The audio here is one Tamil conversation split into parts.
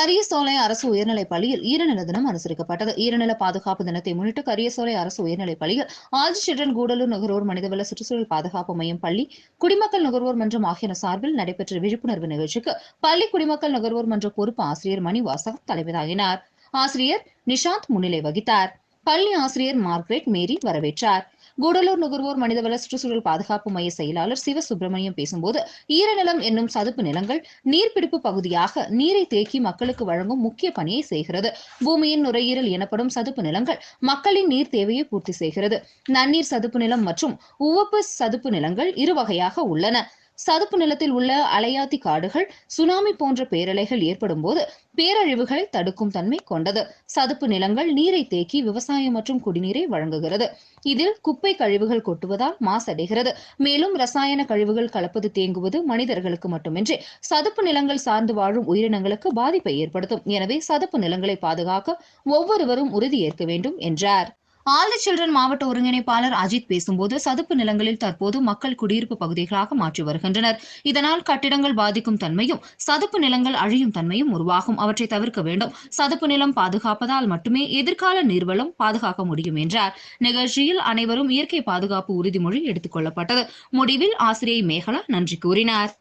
கரியசோலை அரசு உயர்நிலைப் பள்ளியில் ஈரநில தினம் அனுசரிக்கப்பட்டது. ஈரநில பாதுகாப்பு தினத்தை முன்னிட்டு கரியசோலை அரசு உயர்நிலைப் பள்ளியில் ஆஜி சில்ட்ரன் கூடலூர் நுகர்வோர் மனிதவள சுற்றுச்சூழல் பாதுகாப்பு மையம் பள்ளி குடிமக்கள் நுகர்வோர் மன்றம் ஆகியன சார்பில் நடைபெற்ற விழிப்புணர்வு நிகழ்ச்சிக்கு பள்ளி குடிமக்கள் நுகர்வோர் மன்ற பொறுப்பு ஆசிரியர் மணி வாசகம் தலைமையாகினார் ஆசிரியர் நிஷாந்த் முன்னிலை வகித்தார். பள்ளி ஆசிரியர் மார்க்ரெட் மேரி வரவேற்றார். கூடலூர் நுகர்வோர் மனிதவள சுற்றுச்சூழல் பாதுகாப்பு மைய செயலாளர் சிவ சுப்பிரமணியம் பேசும்போது ஈரநிலம் என்னும் சதுப்பு நிலங்கள் நீர்பிடிப்பு பகுதியாக நீரை தேக்கி மக்களுக்கு வழங்கும் முக்கிய பணியை செய்கிறது. பூமியின் நுரையீரல் எனப்படும் சதுப்பு நிலங்கள் மக்களின் நீர் தேவையை பூர்த்தி செய்கிறது. நன்னீர் சதுப்பு நிலம் மற்றும் உவப்பு சதுப்பு நிலங்கள் இரு வகையாக உள்ளன. சதுப்பு நிலத்தில் உள்ள அலையாத்தி காடுகள் சுனாமி போன்ற பேரலைகள் ஏற்படும் போது பேரழிவுகளை தடுக்கும் தன்மை கொண்டது. சதுப்பு நிலங்கள் நீரை தேக்கி விவசாயம் மற்றும் குடிநீரை வழங்குகிறது. இதில் குப்பை கழிவுகள் கொட்டுவதால் மாசடைகிறது. மேலும் ரசாயன கழிவுகள் கலப்பது தேங்குவது மனிதர்களுக்கு மட்டுமின்றி சதுப்பு நிலங்கள் சார்ந்து வாழும் உயிரினங்களுக்கு பாதிப்பை ஏற்படுத்தும். எனவே சதுப்பு நிலங்களை பாதுகாக்க ஒவ்வொருவரும் உறுதியேற்க வேண்டும் என்றார். ஆல் தி சில்ட்ரன் மாவட்ட ஒருங்கிணைப்பாளர் அஜித் பேசும்போது சதுப்பு நிலங்களில் தற்போது மக்கள் குடியிருப்பு பகுதிகளாக மாற்றி வருகின்றனர். இதனால் கட்டிடங்கள் பாதிக்கும் தன்மையும் சதுப்பு நிலங்கள் அழியும் தன்மையும் உருவாகும். அவற்றை தவிர்க்க வேண்டும். சதுப்பு நிலம் பாதுகாப்பதால் மட்டுமே எதிர்கால நீர்வளம் பாதுகாக்க முடியும் என்றார். நிகழ்ச்சியில் அனைவரும் இயற்கை பாதுகாப்பு உறுதிமொழி எடுத்துக் கொள்ளப்பட்டது. முடிவில் ஆசிரியை மேகலா நன்றி கூறினார்.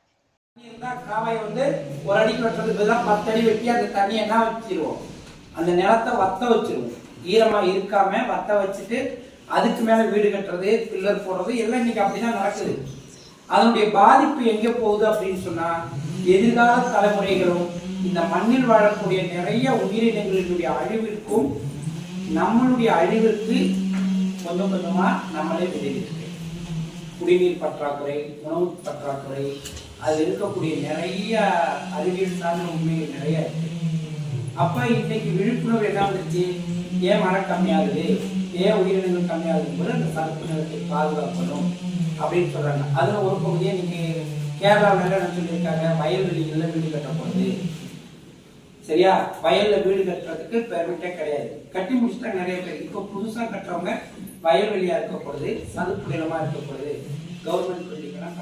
காவாய் வந்து ஒரு அடிக்கு வெட்டுறதுக்கு பத்து அடி வெட்டி அந்த தண்ணியை என்ன வச்சிருவோம்? அந்த நிலத்தை வத்த வச்சிருவோம். ஈரமா இருக்காம வத்த வச்சுட்டு அதுக்கு மேல வீடு கட்டுறது பில்லர் போடுறது எல்லாம் இன்னைக்கு அப்படிதான் நடக்குது. அதனுடைய பாதிப்பு எங்க போகுது அப்படின்னு சொன்னா எதிர்கால தலைமுறைகளும் இந்த மண்ணில் வாழக்கூடிய நிறைய உயிரினங்களினுடைய அழிவிற்கும் நம்மளுடைய அழிவிற்கு கொஞ்சம் கொஞ்சமா நம்மளே விளைவிட்டு குடிநீர் பற்றாக்குறை உணவு பற்றாக்குறை அதில் இருக்கக்கூடிய நிறைய அறிவியல் சார்ந்த உண்மைகள் நிறைய இருக்கு. அப்போ இன்னைக்கு விழிப்புணர்வு என்ன வந்துச்சு ஏன் மரம் கம்மியாகுது? ஏன் உயிரினங்கள் கம்மியாகுது போது அந்த சதுப்பு நிலத்தை பாதுகாக்கணும் அப்படின்னு சொல்கிறாங்க அதில் ஒரு பகுதியை இன்னைக்கு கேரளாவில் என்ன சொல்லியிருக்காங்க? வயல்வெளிகளில் வீடு கட்டப்படுது சரியா? வயல்ல வீடு கட்டுறதுக்கு பெர்மிட்டே கிடையாது. கட்டி முடிச்சுட்டா நிறைய பேர். இப்போ புதுசாக கட்டுறவங்க வயல்வெளியாக இருக்கப்படுது சதுப்பு நிலமாக இருக்கப்படுது கவர்மெண்ட் பில்டிங் எல்லாம்